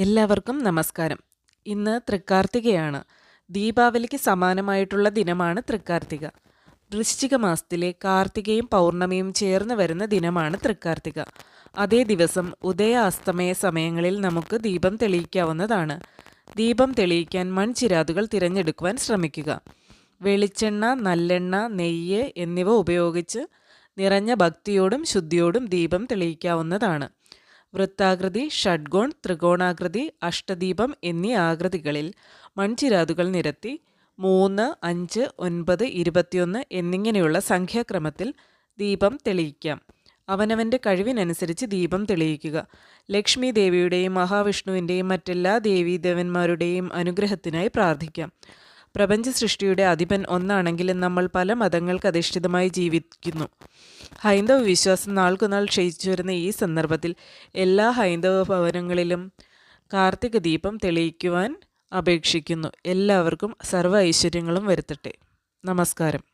എല്ലാവർക്കും നമസ്കാരം. ഇന്ന് തൃക്കാർത്തികയാണ്. ദീപാവലിക്ക് സമാനമായിട്ടുള്ള ദിനമാണ് തൃക്കാർത്തിക. വൃശ്ചിക മാസത്തിലെ കാർത്തികയും പൗർണമിയും ചേർന്ന് വരുന്ന ദിനമാണ് തൃക്കാർത്തിക. അതേ ദിവസം ഉദയ അസ്തമയ സമയങ്ങളിൽ നമുക്ക് ദീപം തെളിയിക്കാവുന്നതാണ്. ദീപം തെളിയിക്കാൻ മൺചിരാതുകൾ തിരഞ്ഞെടുക്കുവാൻ ശ്രമിക്കുക. വെളിച്ചെണ്ണ നല്ലെണ്ണ നെയ്യ് എന്നിവ ഉപയോഗിച്ച് നിറഞ്ഞ ഭക്തിയോടും ശുദ്ധിയോടും ദീപം തെളിയിക്കാവുന്നതാണ്. വൃത്താകൃതി ഷഡ്ഗോൺ ത്രികോണാകൃതി അഷ്ടദീപം എന്നീ ആകൃതികളിൽ മൺചിരാതുകൾ നിരത്തി മൂന്ന് അഞ്ച് ഒൻപത് ഇരുപത്തിയൊന്ന് എന്നിങ്ങനെയുള്ള സംഖ്യാക്രമത്തിൽ ദീപം തെളിയിക്കാം. അവനവന്റെ കഴിവിനനുസരിച്ച് ദീപം തെളിയിക്കുക. ലക്ഷ്മി ദേവിയുടെയും മഹാവിഷ്ണുവിന്റെയും മറ്റെല്ലാ ദേവീദേവന്മാരുടെയും അനുഗ്രഹത്തിനായി പ്രാർത്ഥിക്കാം. പ്രപഞ്ച സൃഷ്ടിയുടെ അധിപൻ ഒന്നാണെങ്കിലും നമ്മൾ പല മതങ്ങൾക്ക് അധിഷ്ഠിതമായി ജീവിക്കുന്നു. ഹൈന്ദവ വിശ്വാസം നാൾക്കുനാൾ ക്ഷയിച്ചു വരുന്ന ഈ സന്ദർഭത്തിൽ എല്ലാ ഹൈന്ദവ ഭവനങ്ങളിലും കാർത്തിക ദീപം തെളിയിക്കുവാൻ അപേക്ഷിക്കുന്നു. എല്ലാവർക്കും സർവ ഐശ്വര്യങ്ങളും വരുത്തട്ടെ. നമസ്കാരം.